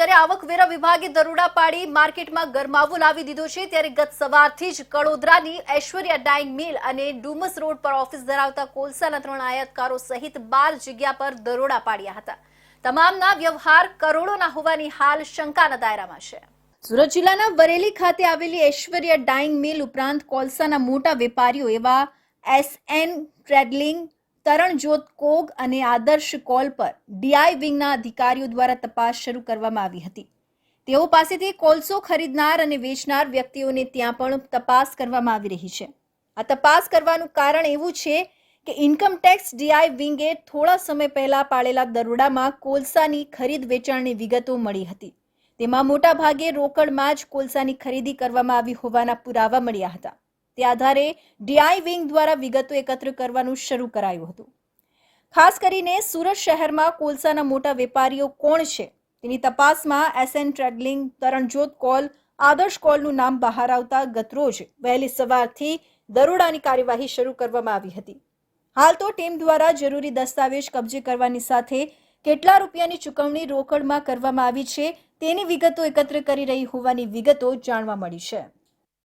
જ્યારે આવકવેરા વિભાગે દરોડા પાડી માર્કેટમાં ગરમાવો લાવી દીધો છે, ત્યારે ગત સવારથી જ કડોદરાની ઐશ્વર્યા ડાઇંગ મિલ અને ડુમસ રોડ પર ઓફિસ ધરાવતા કોલસાના ત્રણ આયાતકારો સહિત બાર જગ્યા પર દરોડા પાડ્યા હતા. તમામના વ્યવહાર કરોડોના હોવાની હાલ શંકાના દાયરામાં છે. સુરત જિલ્લાના બરેલી ખાતે આવેલી ઐશ્વર્યા ડાઇંગ મિલ ઉપરાંત કોલસાના મોટા વેપારીઓ એવા એસ એન ટ્રેડલિંગ તરણજોત કોગ અને આદર્શ કોલ પર ડીઆઈ વિંગના અધિકારીઓ દ્વારા તપાસ શરૂ કરવામાં આવી હતી. તેઓ પાસેથી કોલસો ખરીદનાર અને વેચનાર વ્યક્તિઓને ત્યાં પણ તપાસ કરવામાં આવી રહી છે. આ તપાસ કરવાનું કારણ એવું છે કે ઇન્કમ ટેક્સ ડીઆઈ વિંગે થોડા સમય પહેલા પાળેલા દરોડામાં કોલસાની ખરીદ વેચાણની વિગતો મળી હતી. તેમાં મોટા ભાગે રોકડમાં જ કોલસાની ખરીદી કરવામાં આવી હોવાના પુરાવા મળ્યા હતા. તે આધારે ડીઆઈ વિંગ દ્વારા વિગતો એકત્ર કરવાનું શરૂ કરાયું હતું. ખાસ કરીને સુરત શહેરમાં કોલસાના મોટા વેપારીઓ કોણ છે તેની તપાસમાં એસએન ટ્રેડલિંગ, તરણજોત કોલ, આદર્શ કોલનું નામ બહાર આવતા ગતરોજ વહેલી સવારથી દરોડાની કાર્યવાહી શરૂ કરવામાં આવી હતી. હાલ તો ટીમ દ્વારા જરૂરી દસ્તાવેજ કબજે કરવાની સાથે કેટલા રૂપિયાની ચૂકવણી રોકડમાં કરવામાં આવી છે તેની વિગતો એકત્ર કરી રહી હોવાની વિગતો જાણવા મળી છે.